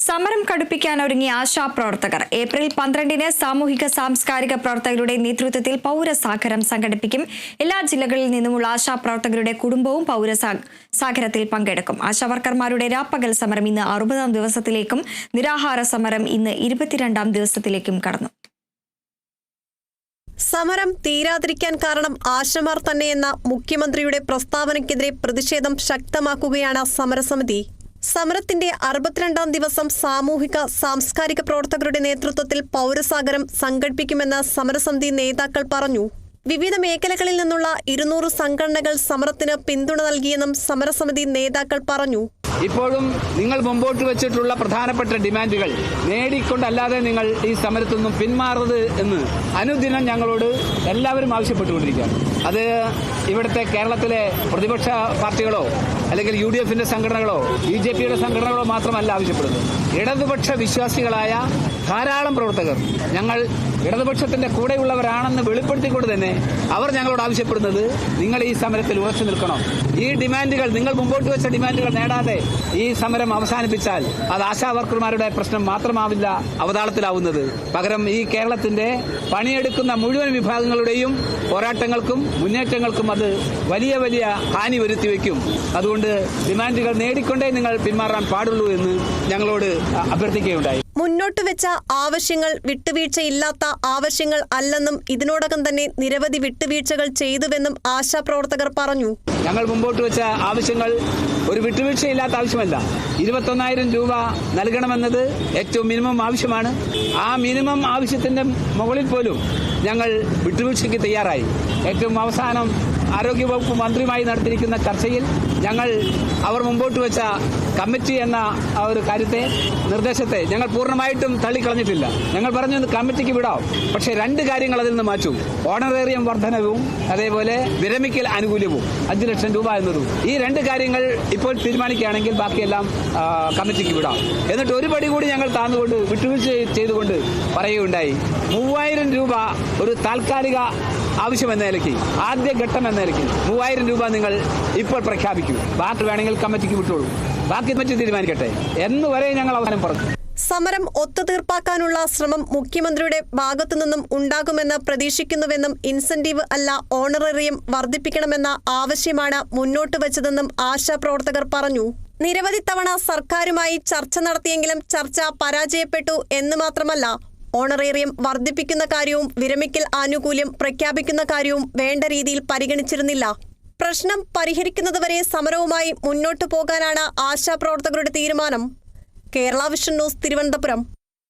സമരം കടുപ്പിക്കാൻ ഒരുങ്ങിയ ആശാപ്രവർത്തകർ. ഏപ്രിൽ പന്ത്രണ്ടിന് സാമൂഹിക സാംസ്കാരിക പ്രവർത്തകരുടെ നേതൃത്വത്തിൽ പൗരസാഗരം സംഘടിപ്പിക്കും. എല്ലാ ജില്ലകളിൽ നിന്നുമുള്ള ആശാപ്രവർത്തകരുടെ കുടുംബവും പൗരസാഗരത്തിൽ പങ്കെടുക്കും. ആശാവർക്കർമാരുടെ രാപ്പകൽ സമരം ഇന്ന് അറുപതാം ദിവസത്തിലേക്കും നിരാഹാര സമരം ഇന്ന് ഇരുപത്തിരണ്ടാം ദിവസത്തിലേക്കും കടന്നു. സമരം തീരാതിരിക്കാൻ കാരണം ആശമാർ തന്നെയെന്ന മുഖ്യമന്ത്രിയുടെ പ്രസ്താവനയ്ക്കെതിരെ പ്രതിഷേധം ശക്തമാക്കുകയാണ് സമരസമിതി. സമരത്തിന്റെ അറുപത്തിരണ്ടാം ദിവസം സാമൂഹിക സാംസ്കാരിക പ്രവർത്തകരുടെ നേതൃത്വത്തിൽ പൗരസാഗരം സംഘടിപ്പിക്കുമെന്ന് സമരസമിതി നേതാക്കൾ പറഞ്ഞു. വിവിധ മേഖലകളിൽ നിന്നുള്ള ഇരുന്നൂറ് സംഘടനകൾ സമരത്തിന് പിന്തുണ നൽകിയെന്നും സമരസമിതി നേതാക്കൾ പറഞ്ഞു. ഇപ്പോഴും നിങ്ങൾ മുമ്പോട്ട് വെച്ചിട്ടുള്ള പ്രധാനപ്പെട്ട ഡിമാൻഡുകൾ നേടിക്കൊണ്ടല്ലാതെ നിങ്ങൾ ഈ സമരത്തിൽ നിന്നും പിന്മാറരുത് എന്ന് അനുദിനം ഞങ്ങളോട് എല്ലാവരും ആവശ്യപ്പെട്ടുകൊണ്ടിരിക്കുകയാണ്. അത് ഇവിടുത്തെ കേരളത്തിലെ പ്രതിപക്ഷ പാർട്ടികളോ അല്ലെങ്കിൽ യു ഡി എഫിന്റെ സംഘടനകളോ ബി ജെ പിയുടെ സംഘടനകളോ മാത്രമല്ല ആവശ്യപ്പെടുന്നത്. ഇടതുപക്ഷ വിശ്വാസികളായ ധാരാളം പ്രവർത്തകർ. ഞങ്ങൾ ഇടതുപക്ഷത്തിന്റെ കൂടെയുള്ളവരാണെന്ന് വെളിപ്പെടുത്തിക്കൊണ്ട് തന്നെ അവർ ഞങ്ങളോട് ആവശ്യപ്പെടുന്നത് നിങ്ങൾ ഈ സമരത്തിൽ ഉറച്ചു നിൽക്കണം. ഈ ഡിമാൻഡുകൾ നിങ്ങൾ മുമ്പോട്ട് വെച്ച ഡിമാൻഡുകൾ നേടാതെ ഈ സമരം അവസാനിപ്പിച്ചാൽ അത് ആശാ വർക്കർമാരുടെ പ്രശ്നം മാത്രമാവില്ല അവതാളത്തിലാവുന്നത്. പകരം ഈ കേരളത്തിന്റെ പണിയെടുക്കുന്ന മുഴുവൻ വിഭാഗങ്ങളുടെയും പോരാട്ടങ്ങൾക്കും മുന്നേറ്റങ്ങൾക്കും അത് വലിയ വലിയ ഹാനി വരുത്തി വയ്ക്കും. അതുകൊണ്ട് ഡിമാൻഡുകൾ നേടിക്കൊണ്ടേ നിങ്ങൾ പിന്മാറാൻ പാടുള്ളൂ എന്ന് ഞങ്ങളോട് അഭ്യർത്ഥിക്കുകയുണ്ടായി. മുന്നോട്ട് വെച്ച ആവശ്യങ്ങൾ വിട്ടുവീഴ്ചയില്ലാത്ത ആവശ്യങ്ങൾ അല്ലെന്നും ഇതിനോടകം തന്നെ നിരവധി വിട്ടുവീഴ്ചകൾ ചെയ്തുവെന്നും ആശാപ്രവർത്തകർ പറഞ്ഞു. ഞങ്ങൾ മുമ്പോട്ട് വെച്ച ആവശ്യങ്ങൾ ഒരു വിട്ടുവീഴ്ചയില്ലാത്ത ആവശ്യമല്ല. ഇരുപത്തൊന്നായിരം രൂപ നൽകണമെന്നത് ഏറ്റവും മിനിമം ആവശ്യമാണ്. ആ മിനിമം ആവശ്യത്തിന്റെ മുകളിൽ പോലും ഞങ്ങൾ വിട്ടുവീഴ്ചയ്ക്ക് തയ്യാറായി. ഏറ്റവും അവസാനം ആരോഗ്യവകുപ്പ് മന്ത്രിയുമായി നടത്തിയിരിക്കുന്ന ചർച്ചയിൽ ഞങ്ങൾ അവർ മുമ്പോട്ട് വെച്ച കമ്മിറ്റി എന്ന ഒരു കാര്യത്തെ നിർദ്ദേശത്തെ ഞങ്ങൾ പൂർണമായിട്ടും തള്ളിക്കളഞ്ഞിട്ടില്ല. ഞങ്ങൾ പറഞ്ഞു "ഇത് കമ്മിറ്റിക്ക് വിടാം. പക്ഷേ രണ്ട് കാര്യങ്ങൾ അതിൽ നിന്ന് മാറ്റും. ഓണറേറിയം വർധനവും അതേപോലെ വിരമിക്കൽ ആനുകൂല്യവും അഞ്ചു ലക്ഷം രൂപ എന്നതും. ഈ രണ്ട് കാര്യങ്ങൾ ഇപ്പോൾ തീരുമാനിക്കുകയാണെങ്കിൽ ബാക്കിയെല്ലാം കമ്മിറ്റിക്ക് വിടാം. എന്നിട്ട് ഒരു പടി കൂടി ഞങ്ങൾ താന്നുകൊണ്ട് വിട്ടുവീഴ്ച ചെയ്തുകൊണ്ട് പറയുകയുണ്ടായി. മൂവായിരം രൂപ ഒരു താൽക്കാലിക ആവശ്യം എന്ന നിലയ്ക്ക് ആദ്യഘട്ടം എന്ന നിലയ്ക്ക് മൂവായിരം രൂപ നിങ്ങൾ ഇപ്പോൾ പ്രഖ്യാപിക്കൂ. ബാക്കി വേണമെങ്കിൽ കമ്മിറ്റിക്ക് വിട്ടോളൂ. ബാക്കി കമ്മിറ്റി തീരുമാനിക്കട്ടെ. എന്ന് വരെ ഞങ്ങൾ അവസാനം പറഞ്ഞു. സമരം ഒത്തുതീർപ്പാക്കാനുള്ള ശ്രമം മുഖ്യമന്ത്രിയുടെ ഭാഗത്തുനിന്നും ഉണ്ടാകുമെന്ന് പ്രതീക്ഷിക്കുന്നുവെന്നും ഇൻസെന്റീവ് അല്ല ഓണറേറിയം വർദ്ധിപ്പിക്കണമെന്ന ആവശ്യമാണ് മുന്നോട്ട് വച്ചതെന്നും ആശാപ്രവർത്തകർ പറഞ്ഞു. നിരവധി തവണ സർക്കാരുമായി ചർച്ച നടത്തിയെങ്കിലും ചർച്ച പരാജയപ്പെട്ടു എന്ന് മാത്രമല്ല ഓണറേറിയം വർദ്ധിപ്പിക്കുന്ന കാര്യവും വിരമിക്കൽ ആനുകൂല്യം പ്രഖ്യാപിക്കുന്ന കാര്യവും വേണ്ട രീതിയിൽ പരിഗണിച്ചിരുന്നില്ല. പ്രശ്നം പരിഹരിക്കുന്നതുവരെ സമരവുമായി മുന്നോട്ടു പോകാനാണ് ആശാപ്രവർത്തകരുടെ തീരുമാനം. Kerala vision news Thiruvananthapuram.